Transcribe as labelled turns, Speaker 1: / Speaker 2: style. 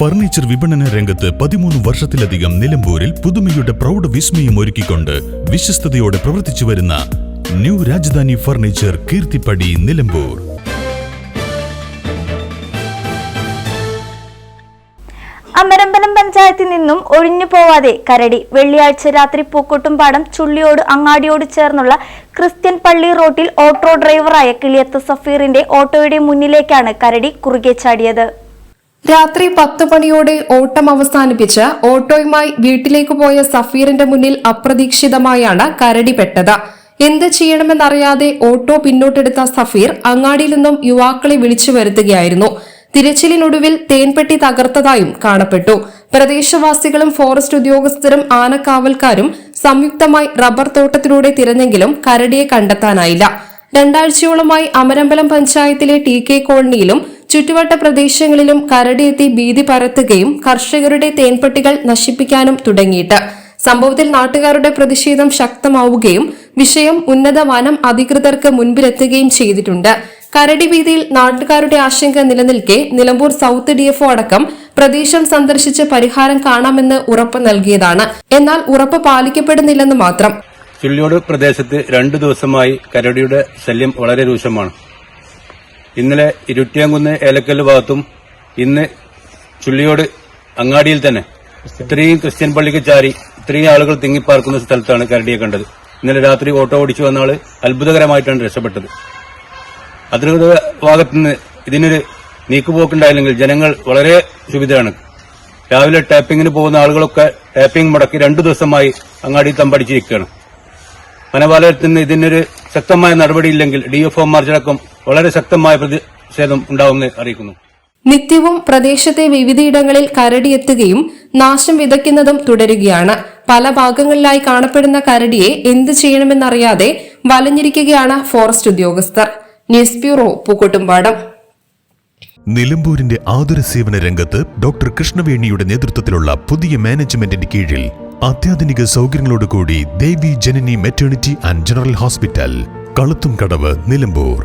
Speaker 1: Furniture വിപണന രംഗത്ത് പതിമൂന്ന് വർഷത്തിലധികം നിലമ്പൂരിൽ പുതുമയുടെ പ്രൗഢ വിസ്മയം ഒരുക്കിക്കൊണ്ട് വിശ്വസ്തയോടെ പ്രവർത്തിച്ചു വരുന്ന ന്യൂ രാജധാനി ഫർണിച്ചർ കീർത്തിപ്പടി നിലമ്പൂർ.
Speaker 2: അമരമ്പലം പഞ്ചായത്തിൽ നിന്നും ഒഴിഞ്ഞു പോവാതെ കരടി വെള്ളിയാഴ്ച രാത്രി പൂക്കോട്ടുംപാടം ചുള്ളിയോട് അങ്ങാടിയോട് ചേർന്നുള്ള ക്രിസ്ത്യൻ പള്ളി റോട്ടിൽ ഓട്ടോ ഡ്രൈവറായ കിളിയത്ത് സഫീറിന്റെ ഓട്ടോയുടെ മുന്നിലേക്കാണ് കരടി കുറുകെ ചാടിയത്.
Speaker 3: രാത്രി പത്ത് മണിയോടെ ഓട്ടം അവസാനിപ്പിച്ച് ഓട്ടോയുമായി വീട്ടിലേക്ക് പോയ സഫീറിന്റെ മുന്നിൽ അപ്രതീക്ഷിതമായാണ് കരടി പെട്ടത്. എന്ത് ചെയ്യണമെന്നറിയാതെ ഓട്ടോ പിന്നോട്ടെടുത്ത സഫീർ അങ്ങാടിയിൽ നിന്നും യുവാക്കളെ വിളിച്ചു വരുത്തുകയായിരുന്നു. തിരച്ചിലിനൊടുവിൽ തേൻപെട്ടി തകർത്തതായും കാണപ്പെട്ടു. പ്രദേശവാസികളും ഫോറസ്റ്റ് ഉദ്യോഗസ്ഥരും ആനക്കാവൽക്കാരും സംയുക്തമായി റബ്ബർ തോട്ടത്തിലൂടെ തിരഞ്ഞെങ്കിലും കരടിയെ കണ്ടെത്താനായില്ല. രണ്ടാഴ്ചയോളമായി അമരമ്പലം പഞ്ചായത്തിലെ ടി കെ കോളനിയിലും ചുറ്റുവട്ട പ്രദേശങ്ങളിലും കരടിയെത്തി ഭീതി പരത്തുകയും കർഷകരുടെ തേൻപെട്ടികൾ നശിപ്പിക്കാനും തുടങ്ങിയിട്ട്. സംഭവത്തിൽ നാട്ടുകാരുടെ പ്രതിഷേധം ശക്തമാവുകയും വിഷയം ഉന്നത വനം അധികൃതർക്ക് മുൻപിലെത്തുകയും ചെയ്തിട്ടുണ്ട്. കരടി ഭീതിയിൽ നാട്ടുകാരുടെ ആശങ്ക നിലനിൽക്കെ നിലമ്പൂർ സൌത്ത് ഡിഎഫ്ഒ അടക്കം പ്രദേശം സന്ദർശിച്ച് പരിഹാരം കാണാമെന്ന് ഉറപ്പ് നൽകിയതാണ്. എന്നാൽ ഉറപ്പ് പാലിക്കപ്പെടുന്നില്ലെന്ന് മാത്രം.
Speaker 4: ചുള്ളിയോട് പ്രദേശത്ത് രണ്ടു ദിവസമായി കരടിയുടെ ശല്യം വളരെ രൂക്ഷമാണ്. ഇന്നലെ ഇരുട്ടിയാങ്കുന്ന് ഏലക്കല്ല് ഭാഗത്തും ഇന്ന് ചുള്ളിയോട് അങ്ങാടിയിൽ തന്നെ ഇത്രയും ക്രിസ്ത്യൻ പള്ളിക്ക് ചാരി ഇത്രയും ആളുകൾ തിങ്ങിപ്പാർക്കുന്ന സ്ഥലത്താണ് കരടിയെ കണ്ടത്. ഇന്നലെ രാത്രി ഓട്ടോ ഓടിച്ചു വന്ന ആൾ അത്ഭുതകരമായിട്ടാണ് രക്ഷപ്പെട്ടത്. അധികൃത ഭാഗത്തുനിന്ന് ഇതിനൊരു നീക്കുപോക്കുണ്ടായില്ലെങ്കിൽ ജനങ്ങൾ വളരെ സുവിധയാണ് രാവിലെ ടാപ്പിങ്ങിന് പോകുന്ന ആളുകളൊക്കെ ടാപ്പിംഗ് മുടക്കി രണ്ടു ദിവസമായി അങ്ങാടി തമ്പടിച്ചിരിക്കുകയാണ്. വനപാലയത്തിൽ നിന്ന് ഇതിനൊരു ശക്തമായ നടപടിയില്ലെങ്കിൽ ഡിഎഫ്ഒമാർച്ചടക്കം വളരെ ശക്തമായ പ്രതിഷേധം ഉണ്ടാവുമെന്ന് അറിയിക്കുന്നു.
Speaker 3: നിത്യവും പ്രദേശത്തെ വിവിധയിടങ്ങളിൽ കരടിയെത്തുകയും നാശം വിതയ്ക്കുന്നതും തുടരുകയാണ്. പല ഭാഗങ്ങളിലായി കാണപ്പെടുന്ന കരടിയെ എന്ത് ചെയ്യണമെന്നറിയാതെ വലഞ്ഞിരിക്കുകയാണ് ഫോറസ്റ്റ് ഉദ്യോഗസ്ഥർ. News bureau Pookkottumpadam.
Speaker 1: നിലമ്പൂരിന്റെ ആതുര സേവന രംഗത്ത് ഡോക്ടർ കൃഷ്ണവേണിയുടെ നേതൃത്വത്തിലുള്ള പുതിയ മാനേജ്മെന്റിന്റെ കീഴിൽ അത്യാധുനിക സൗകര്യങ്ങളോടുകൂടി Devi Janani maternity and general hospital Kaluthum Kadavu Nilambur.